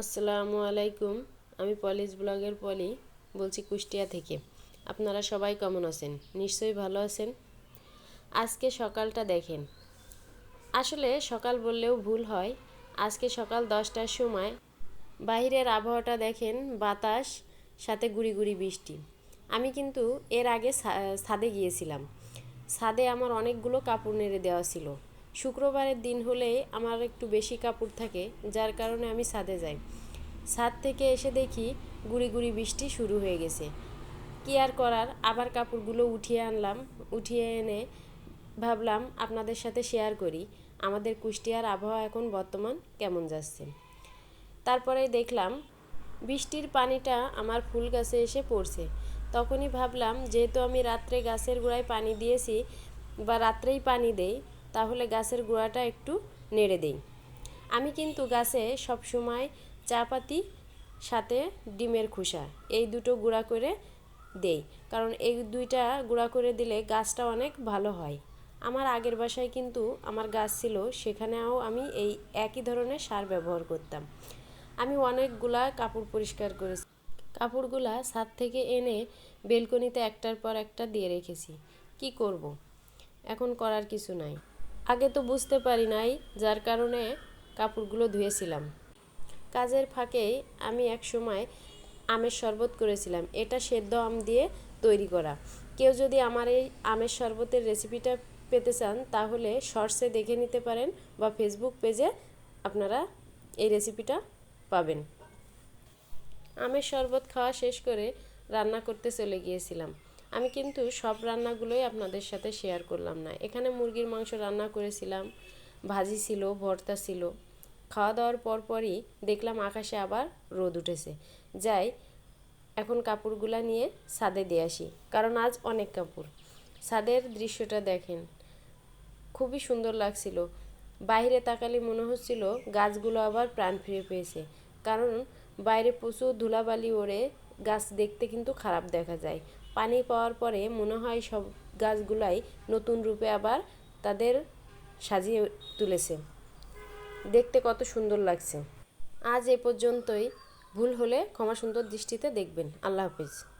আসসালামু আলাইকুম। আমি পলিশ ব্লগের পলি, বলছি কুষ্টিয়া থেকে। আপনারা সবাই কেমন আছেন? নিশ্চয়ই ভালো আছেন। আজকে সকালটা দেখেন। আসলে সকাল বললেও ভুল হয়। আজকে সকাল দশটার সময় বাইরের আবহাওয়াটা দেখেন, বাতাস, সাথে গুড়ি গুড়ি বৃষ্টি। আমি কিন্তু এর আগে ছাদে গিয়েছিলাম। ছাদে আমার অনেকগুলো কাপড় নেড়ে দেওয়া ছিল। শুক্রবারের দিন হলে আমার একটু বেশি কাপড় থাকে, যার কারণে আমি ছাদে যাই। ছাদ থেকে এসে দেখি গুড়ি গুড়ি বৃষ্টি শুরু হয়ে গেছে। কি আর করার? আবার কাপড়গুলো উঠিয়ে আনলাম, উঠিয়ে এনে ভাবলাম আপনাদের সাথে শেয়ার করি। আমাদের কুষ্টিয়ার আবহাওয়া এখন বর্তমান কেমন যাচ্ছে? তারপরে দেখলাম বৃষ্টির পানিটা আমার ফুল গাছে এসে পড়ছে। তখনই ভাবলাম, যেহেতু আমি রাত্রে গাছের গোড়ায় পানি দিয়েছি বা রাত্রেই পানি দেই তাহলে গাছের গোড়াটা একটু নেড়ে দেই। আমি কিন্তু গাছে সবসময় চা পাতি সাথে ডিমের খোসা এই দুটো গুঁড়া করে দেই। কারণ এই দুইটা গুঁড়া করে দিলে গাছটা অনেক ভালো হয়। আমার আগের বাসায় কিন্তু আমার গাছ ছিল, সেখানেও আমি এই একই ধরনের সার ব্যবহার করতাম। আমি অনেকগুলা কাপড় পরিষ্কার করেছি। কাপড়গুলা ছাদ থেকে এনে বেলকনিতে একটার পর একটা দিয়ে রেখেছি। কি করব। এখন করার কিছু নাই। আগে তো বুঝতে পারি নাই যার কারণে কাপড়গুলো ধুয়েছিলাম। কাজের ফাঁকেই আমি এক সময় আমের শরবত করেছিলাম। এটা সেদ্ধ আম দিয়ে তৈরি করা। কেউ যদি আমার এই আমের শরবতের রেসিপিটা পেতে চান, তাহলে শর্টসে দেখে নিতে পারেন বা ফেসবুক পেজে আপনারা এই রেসিপিটা পাবেন। আমের শরবত খাওয়া শেষ করে রান্না করতে চলে গিয়েছিলাম। আমি কিন্তু সব রান্নাগুলোই আপনাদের সাথে শেয়ার করলাম না। এখানে মুরগির মাংস রান্না করেছিলাম, ভাজি ছিল, ভর্তা ছিল। খাওয়া দাওয়ার পর পরই দেখলাম আকাশে আবার রোদ উঠেছে। যাই, এখন কাপড়গুলা নিয়ে ছাদে দিয়ে আসি, কারণ আজ অনেক কাপড়। ছাদের দৃশ্যটা দেখেন, খুবই সুন্দর লাগছিল। বাইরে তাকালে মনে হচ্ছিল গাছগুলো আবার প্রাণ ফিরে পেয়েছে, কারণ বাইরে প্রচুর ধুলাবালি ওড়ে গাছ দেখতে কিন্তু খারাপ দেখা যায়। পানি পাওয়ার পরে মনে হয় সব গাছগুলাই নতুন রূপে আবার তাদের সাজিয়ে তুলেছে। দেখতে কত সুন্দর লাগছে। আজ এ পর্যন্তই। ভুল হলে ক্ষমা সুন্দর দৃষ্টিতে দেখবেন। আল্লাহ হাফিজ।